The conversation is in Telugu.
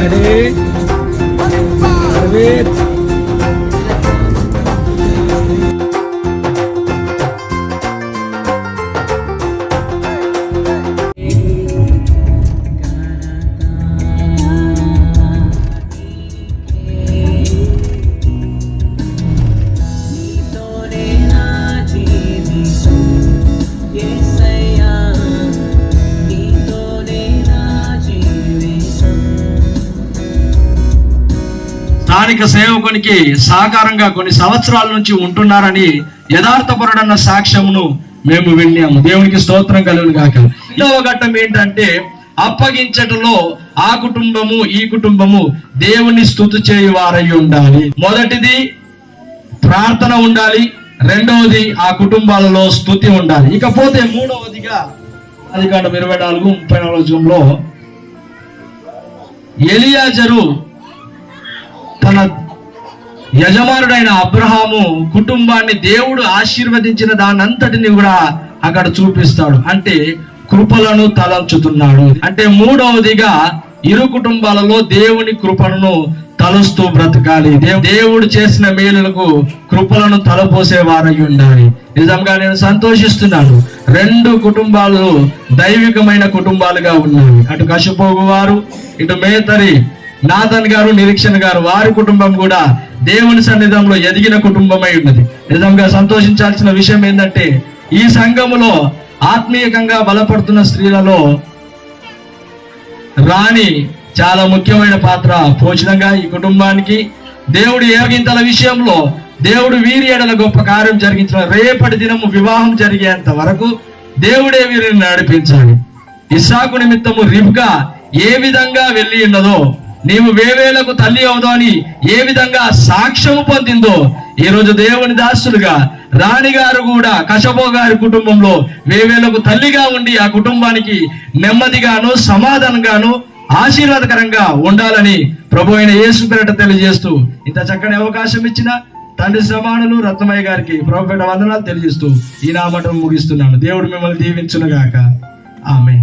రెడీ అరవిత్ స్థానిక సేవకునికి సహకారంగా కొన్ని సంవత్సరాల నుంచి ఉంటున్నారని యథార్థపరుడన్న సాక్ష్యమును మేము విన్నాము. దేవునికి స్తోత్రం కలుగును కాక రెండవ ఘట్టం ఏంటంటే అప్పగించటలో ఆ కుటుంబము ఈ కుటుంబము దేవుని స్థుతి చేయువారై ఉండాలి. మొదటిది ప్రార్థన ఉండాలి. రెండవది ఆ కుటుంబాలలో స్థుతి ఉండాలి. ఇకపోతే మూడవదిగా అధికారం ఇరవై నాలుగు ముప్పై నాలుగు ఎలియాజరు తన యజమానుడైన అబ్రహాము కుటుంబాన్ని దేవుడు ఆశీర్వదించిన దానంతటిని కూడా అక్కడ చూపిస్తాడు. అంటే కృపలను తలంచుతున్నాడు. అంటే మూడవదిగా ఇరు కుటుంబాలలో దేవుని కృపను తలుస్తూ బ్రతకాలి. దేవుడు చేసిన మేలులకు కృపలను తలపోసే వారై ఉండాలి. నిజంగా నేను సంతోషిస్తున్నాను. రెండు కుటుంబాలు దైవికమైన కుటుంబాలుగా ఉన్నాయి. అటు కసిపోగు వారు ఇటు మేతరి నాథన్ గారు నిరీక్షణ గారు వారి కుటుంబం కూడా దేవుని సన్నిధంలో ఎదిగిన కుటుంబమై ఉన్నది. నిజంగా సంతోషించాల్సిన విషయం ఏంటంటే ఈ సంఘములో ఆత్మీయకంగా బలపడుతున్న స్త్రీలలో రాణి చాలా ముఖ్యమైన పాత్ర పోషణంగా ఈ కుటుంబానికి. దేవుడు ఏగింతల విషయంలో దేవుడు వీరి ఎడల గొప్ప కార్యం జరిగించిన రేపటి దినము వివాహం జరిగేంత వరకు దేవుడే వీరిని నడిపించాలి. ఇస్సాకు నిమిత్తము రిబ్గా ఏ విధంగా వెళ్ళి ఉన్నదో నీవు వేవేలకు తల్లి అవుదో అని ఏ విధంగా సాక్ష్యము పొందిందో ఈ రోజు దేవుని దాసులుగా రాణి గారు కూడా కషబో గారి కుటుంబంలో వేవేలకు తల్లిగా ఉండి ఆ కుటుంబానికి నెమ్మదిగాను సమాధానంగాను ఆశీర్వాదకరంగా ఉండాలని ప్రభు అయిన యేసు పేరట తెలియజేస్తూ ఇంత చక్కని అవకాశం ఇచ్చిన తండ్రి సమానులు రత్నమయ్య గారికి ప్రభుపేట వందనాలు తెలియజేస్తూ ఈ నామటం ముగిస్తున్నాను. దేవుడు మిమ్మల్ని దీవించునుగాక. ఆమె